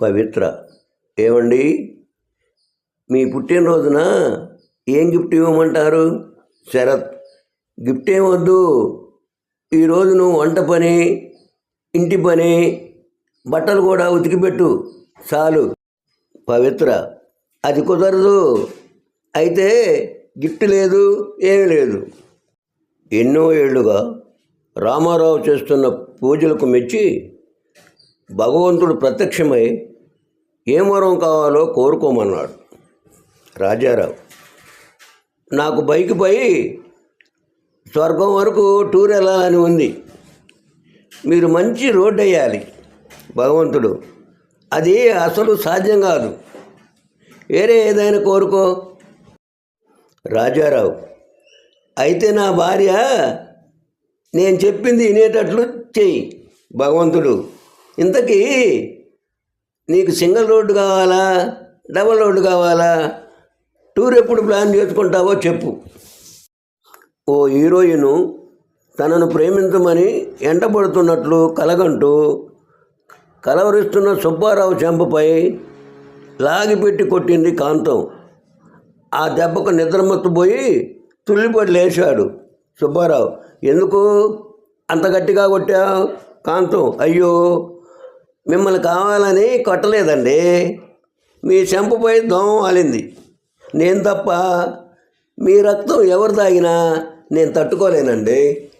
పవిత్ర. ఏమండి? మీ పుట్టినరోజున ఏం గిఫ్ట్ ఇవ్వమంటారు? శరత్ గిఫ్ట్ ఏమొద్దు వద్దు. ఈరోజు నువ్వు వంట పని ఇంటి పని బట్టలు కూడా ఉతికిపెట్టు చాలు. పవిత్ర. అది కుదరదు. అయితే గిఫ్ట్ లేదు ఏమీ లేదు. ఎన్నో ఏళ్ళుగా రామారావు చేస్తున్న పూజలకు మెచ్చి భగవంతుడు ప్రత్యక్షమై ఏ వరం కావాలో కోరుకోమన్నాడు. రాజారావు నాకు బైక్ పోయి స్వర్గం వరకు టూర్ వెళ్ళాలని ఉంది. మీరు మంచి రోడ్డు వేయాలి. భగవంతుడు అది అసలు సాధ్యం కాదు. వేరే ఏదైనా కోరుకో. రాజారావు అయితే నా భార్య నేను చెప్పింది వినేటట్లు చెయ్యి. భగవంతుడు ఇంతకీ నీకు సింగిల్ రోడ్డు కావాలా? డబల్ రోడ్డు కావాలా? టూర్ ఎప్పుడు ప్లాన్ చేసుకుంటావో చెప్పు. ఓ హీరోయిన్ తనను ప్రేమించమని ఎంటపడుతున్నట్లు కలగంటూ కలవరిస్తున్న సుబ్బారావు చెంపపై లాగిపెట్టి కొట్టింది కాంతం. ఆ దెబ్బకు నిద్రమత్తుపోయి తుల్లిపడి లేచాడు సుబ్బారావు. ఎందుకు? అంత గట్టిగా కొట్టావు కాంతం. అయ్యో! మిమ్మల్ని కావాలని కొట్టలేదండి. మీ చెంపపై దోమ వాలింది. నేను తప్ప మీ రక్తం ఎవరు తాగినా నేను తట్టుకోలేనండి.